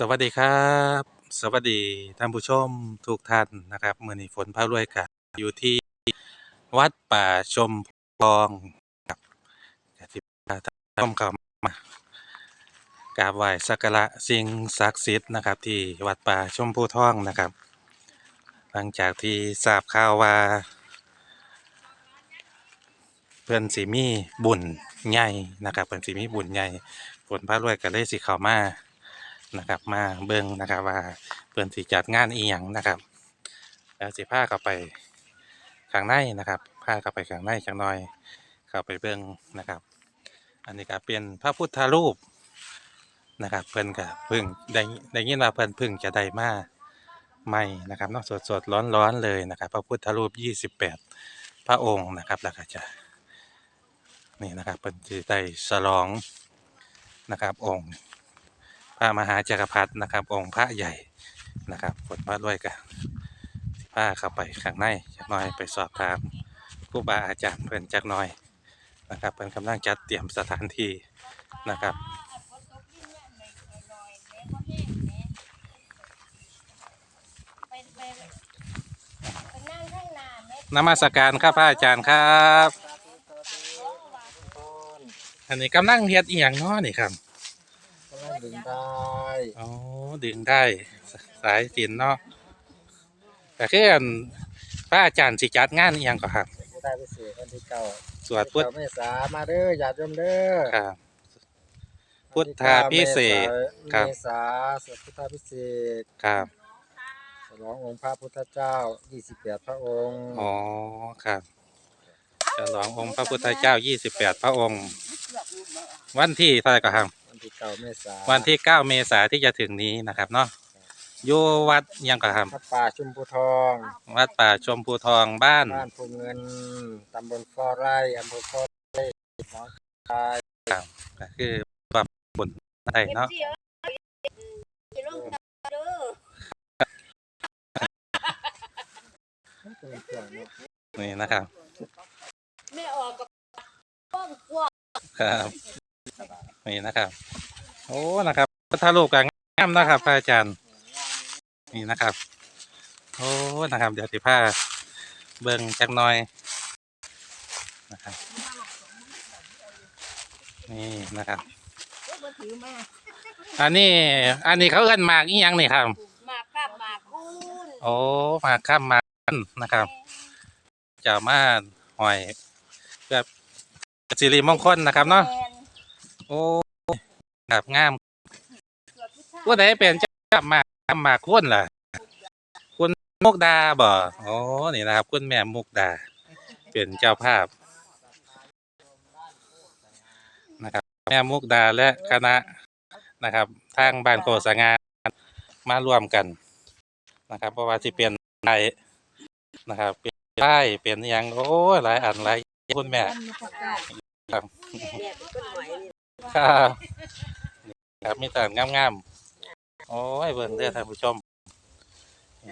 สวัสดีครับ สวัสดีท่านผู้ชมทุกท่านนะครับเมื่อนี้ฝนพารวยกับอยู่ที่วัดป่าชมพองครับที่ท่านผู้ชมเข้ามากราบไหว้สักการะสิ่งศักดิ์สิทธิ์นะครับ ที่วัดป่าชมพูทองนะครับ หลังจากที่ทราบข่าวว่า เพื่อนสีมีบุญใหญ่นะครับเพื่อนสีมีบุญใหญ่ฝนพารวยก็เลยสิเข้ามา นะครับ มาเบิ่งนะครับว่าเพื่อนสิจัดงานอีหยังนะครับแล้วสิพาเข้าไปข้างในนะครับพาเข้าไปข้างในจังหน่อยเข้าไปเบิ่งนะครับ อันนี้ก็เป็นพระพุทธรูปนะครับเพิ่นก็เพิ่งได้ได้ยินว่าเพิ่นพิ่งจะได้มาใหม่นะครับนาะสดๆร้อนๆเลยนะครับ พระพุทธรูป 28 พระองค์นะครับแล้วก็จะนี่นะครับเป็นสิได้ฉลองนะครับองค์ ระมหาจักรพรรดินะครับ องค์พระใหญ่นะครับผลพระด้วยกันพาเข้าไปข้างในจักน่อยไปสอบถามครูบาอาจารย์เพิ่นจักน่อยนะครับเพิ่นกำลังจัดเตรียมสถานที่นะครับนมัสการครับพระอาจารย์ครับ อันนี้กำลังเฮ็ดอีหยังเนาะนี่ครับ ดึงได้อ๋อดึงได้ สายสินเนาะแต่คืออันพระอาจารย์สิจัดงานอีหยังก็ครับ ผู้ได้พิเศษวันที่เก้าสวดพุทธเก้าเมษามาเด้อญาติโยมเด้อครับ พุทธาพิเศษครัครับบเมษาสวดพุทธาพิเศษกครับฉลององค์พระพุทธเจ้า 28 พระองค์อ๋อครับฉลององค์พระพุทธเจ้า 28 พระองค์ วันที่เท่าไหร่ก็ครับวัน ที่เก้าเมษาวันที่ 9 เมษายนที่จะถึงนี้นะครับเนาะอยู่วัดหยังก็ครับพระป่าชุมพูทองวัดป่าชมพูทองบ้าน บ้านภูเงินตำบลฟอไร่อำเภอฟอไร่หนองคายก็คือความบุญได้เนาะเป็นเครื่องเนาะนี่นะครับ ไม่ออกกับป้องกว่าครับ นี่นะครับ โอ้นะครับพระทรูปกลางงามนะครับพระอาจารย์ นี่นะครับ โอ้นะครับ เดี๋ยวสิผ้าเบิ่งจักหน่อยนะครับนี่นะครับมาถือมาอันนี้ อันนี้เขาเอิ้นหมากอีหยังนี่ครับหมากกับหมากคุณโอ้หมากข้ามหมากนะครับจะมาหอยแบบสิริมงคลนะครับเนาะแมน โอ้ครับงามเกือบทุกท่าผู้ใดเป็นเจ้าหมากข้ามหมากคุณล่ะ คุณมุกดาบ่โอ้นี่นะครับคุณแม่มุกดา เป็นเจ้าภาพนะครับแม่มุกดาและคณะนะครับทางบ้านโกสงานมาร่วมกันนะครับเพราะว่าที่เป็นไทยนะครับเป็นไทยเป็นอิหยังโอ้หลายอันหลายคุณแม่ครับ เนี่ยเป็นต้นไม้นี่ครับนี่ครับมีแต่งามๆโอ้ยเบิ่งเด้อท่านผู้ชม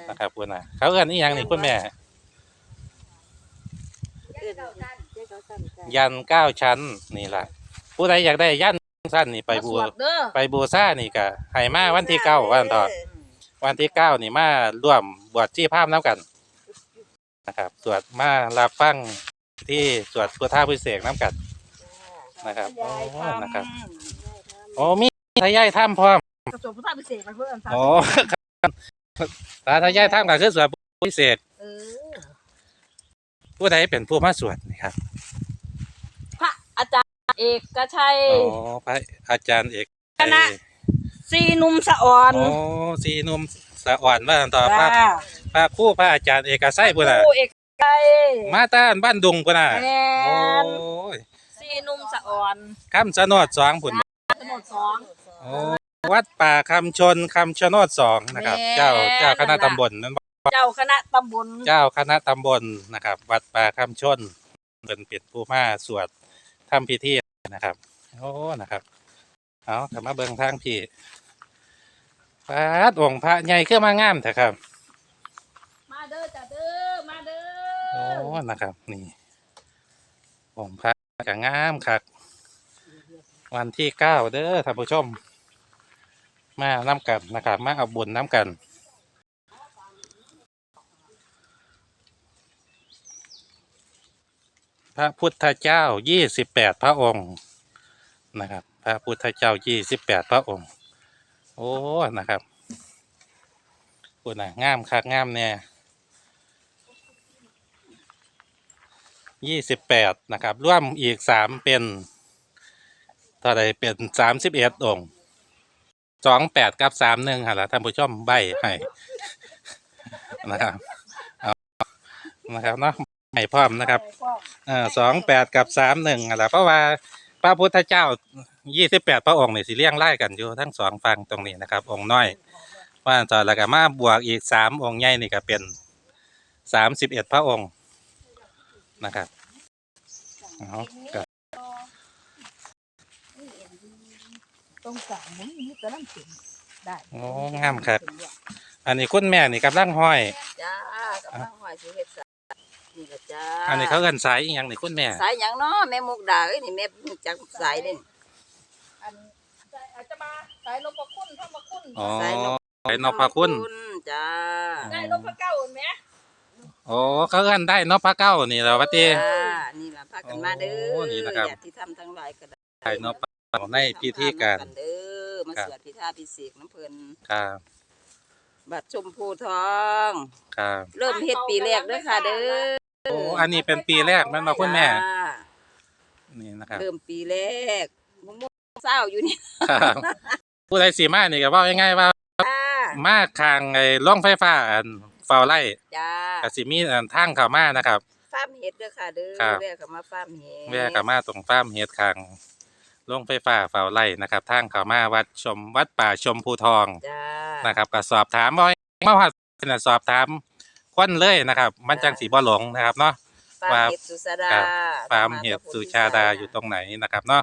นะครับคุณน่ะ เขาเอิ้นอีหยังนี่คุณแม่เกิดเอาท่านเจ้าเขาสั่นใจยันเก้าชั้นนี่ล่ะ ผู้ใดอยากได้ยันสั้นนี่ไปบูมาสวดเด้อไปบูซ่านี่ก็ให้มาวันที่เก้าวันต่อวันที่เก้านี่มาร่วมบวชที่ภาพน้ำกันนะครับ สวดมารับฟังที่สวดพุทธาพิเศษกน้ำกัน นะครับโอ้ยายทำนะครับโอ้มีทายายถ้ำพร้อมกระสวดพุทธพิเศษมันเพื่อนทำโอ้ตาทายายถ้ำก็คือสวดพิเศษเออผู้ใดเป็นผู้มาสวดนี่ครับ พระอาจารย์เอกชัยโอ้พระอาจารย์เอกคณะซีหนุ่มสะอ่อนโอ้สีหนุ่มสะอ่อนว่าต่อพระจ้าพระครู่พระอาจารย์เอกไส้พุ่นน่ะครูเอกชัยมาต้านบ้านดุงพุ่นน่ะแมโอ้นย ซีหนุ่มสะอ่อนคำชะโนดสองพุ่นถนนสอง โอ้วัดป่าคำชนคำชะโนดสองนะครับ แม่ เจ้าเจ้าคณะนั่นล่ะตำบลนั้นเจ้าคณะตำบลเจ้าคณะตำบลนะครับ วัดป่าคำชนเป็นเป็นผู้มาสวดทำพิธีนะครับ โอ้นะครับเอากลับมาเบิ่งทางพี่พระองค์พระใหญ่ขึ้นมางามเถอะครับ มาเด้อจ้าเด้อมาเด้โอ้อนะครับ นี่องค์พระ ก็งามครับวันที่เก้าเด้อท่านผู้ชม มาน้ำกันนะครับ มาเอาบุญน้ำกันพระพุทธเจ้ายี่สิบแปดพระองค์นะครับ พระพุทธเจ้ายี่สิบแปดพระองค์ โอ้ นะครับพูดนะงามคักงามเนี่ย ยี่สิบแปดนะครับร่วมอีกสามเป็นเท่าไรเป็นสามสิบเอ็ดองค์สองแปดกับสามหนึ่งฮะละท่านผู้ชมใบให้นะครับเอานะครับเนาะให้พร้อมนะครับเอ่อสองแปดกับสามหนึ่งอะไรเพราะว่าพระพุทธเจ้ายี่สิบแปดพระองค์เนี่ยสิเลี้ยงไล่กันอยู่ทั้งสองฝั่งตรงนี้นะครับ องค์น้อยว่าต่อแล้วก็มาบวกอีกสามองค์ใหญ่นี่ก็เป็นสามสิบเอ็ดพระองค์ นะครับเอาก็ตรงกลางมันมีกระลังถึงได้โอ้งามครับ อันนี้คุณแม่นี่กำลังห้อยจ้ากำลังหอยสิเฮ็ดสายนี่ละจ้าอันนี้เขาเอินสายอหย่างนี่คุณแม่สายหยังเนาะแม่มุกดาเอ้ยนี่แม่จักสายเด้งอันสายอาจจะมาสายลมพระคุณพระมาคุณอ๋อสายนกสายนพคุณจ้าได้ลมพระเก้าเห็นไหม โอ้เขาเอินได้นพเก้านี่แล้ววะตีจ้านี่ล่ะพากันมาเด้อโอ้นี่นะครับญาติที่ทำทั้งหลายก็ได้ได้นพเก้าในพิธีการทำเด้อมาครับสวดพิธาพิเศษกน้ำเพิ่นครับบัตรชมพูทอง ครับเริ่มเฮ็ดปีแรกเด้อค่ะเด้อโอ้อันนี้เป็นปีแรกแม่นบ่คุณแม่ จ้านี่นะครับ เริ่มปีแรกมะม่วงเศร้าอยู่นี่ครับผู้ใดสีมานี่ก็เว่าง่ายๆว่า จ้า มาทางไอ้ล่องไฟฟ้าอัน เฝ้าไร่จ้าก็สิมีอันทางเข้ามานะครับ ฟาร์มเห็ดเด้อค่ะเด้อครับ แวะเข้ามาฟาร์มเห็ดแวะเข้ามาตรงฟาร์มเฮ็ดข้างล่องไฟฟ้าเฝ้าไร่นะครับ ทางเข้ามาวัดชมวัดป่าชมพูทอง จ้า นะครับก็สอบถามบ่มาว่าน่ะสอบถามคนเลยนะครับ มันจังสิบ่หลงนะครับเนาะ ฟาร์มเห็ดสุสดาครับ ฟาร์มเห็ดสุชาดาอยู่ตรงไหนนะครับเนาะ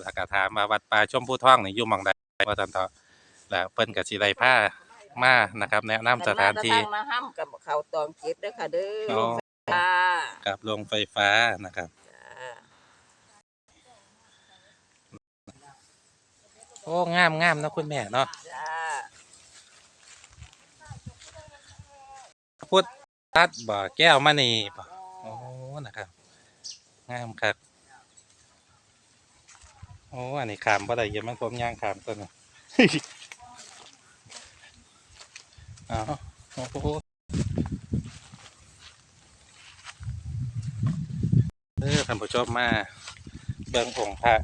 แล้วก็ถามว่าวัดป่าชมพูทองนี่อยู่หม่องใดว่าซั่นเถาะแล้วเพิ่นก็สิได้พา มานะครับแนะนำสถานที่มัมจะทางนะห้ำกับเขาตองเก็บเด้อค่ะเด้ออ๋อจ้ากับโรงไฟฟ้านะครับจ้าโอ้งามงามนะคุณแม่เนาะจ้าพุทธัดบ่อแก้วมณีบ่โอ้นะครับ งามครับโอ้อันนี้ขามบ่ได้เยอะมันผมย่างขามตัวนี้เอาโอ้โหเออท่านผู้ชมมา เบิ่งองค์พระ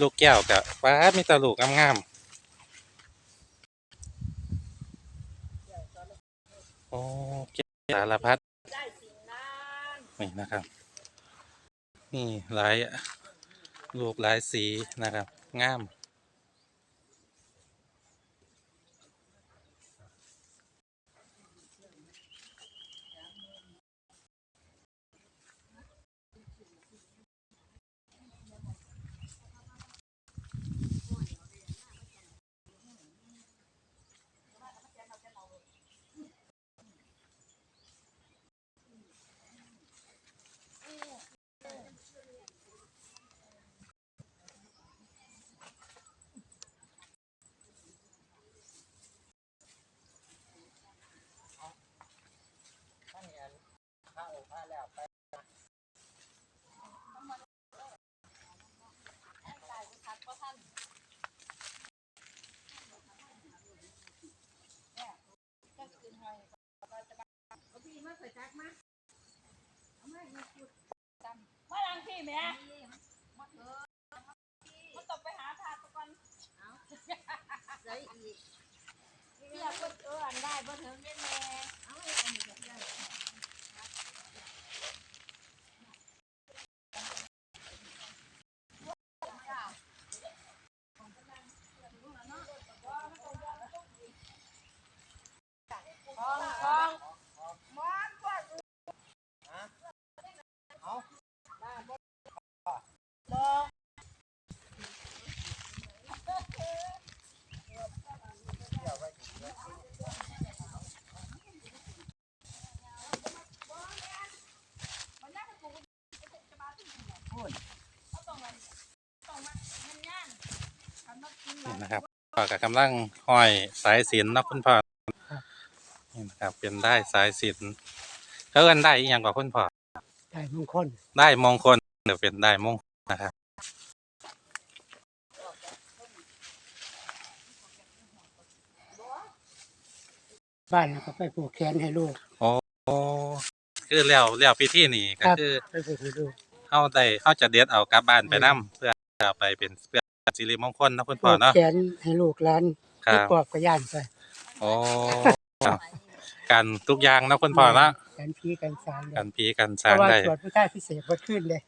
ลูกแก้วกับว้ามีแตลูกงามๆโอ้แก้วสารพัดนี่นะครับ นี่หลายรูปหลายสีนะครับงาม นี่นะครับพ่อกับกำลังห้อยสายสิญจนเนาะคุณพ่อนี่นะครับ เป็นได้สายสิญจนเขาเอิ้นได้อีหยังกว่าคุณพ่อได้มงคลได้มงคลเดี๋ยวเป็นได้มงคลนะครับบ้านแล้วก็ไปผูกแขนให้ลูกโอ้คือแล้วแล้วพิธีนี่ก็ครับคือไปผูกให้ลูกเฮาได้เฮาจะเด็ดเอากลับบ้านไปนํเพื่อเอาไปเป็นเพื่อ สิริมงคลเนาะคุณพ่ผูอกเนาะ แขนให้ลูกหลานครัให้บ ปอบกับย่านไปโอ้ครับกันทุกอย่างเนาะคุณพ่อเนาะกันพีกันสารกันผีกันเพสร้างราะว่าได้ ตรวจผู้ชายพิเศษบ่ขึ้นเลย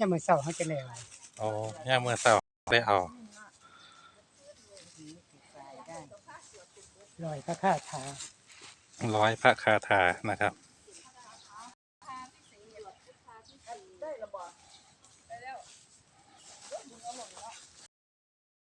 ยังมื้อเช้าเขาจะได้อะไรโอ้ย่ามเมื่อเช้าได้เอา ลอยพระคาถาร้อยพระคาถานะครับ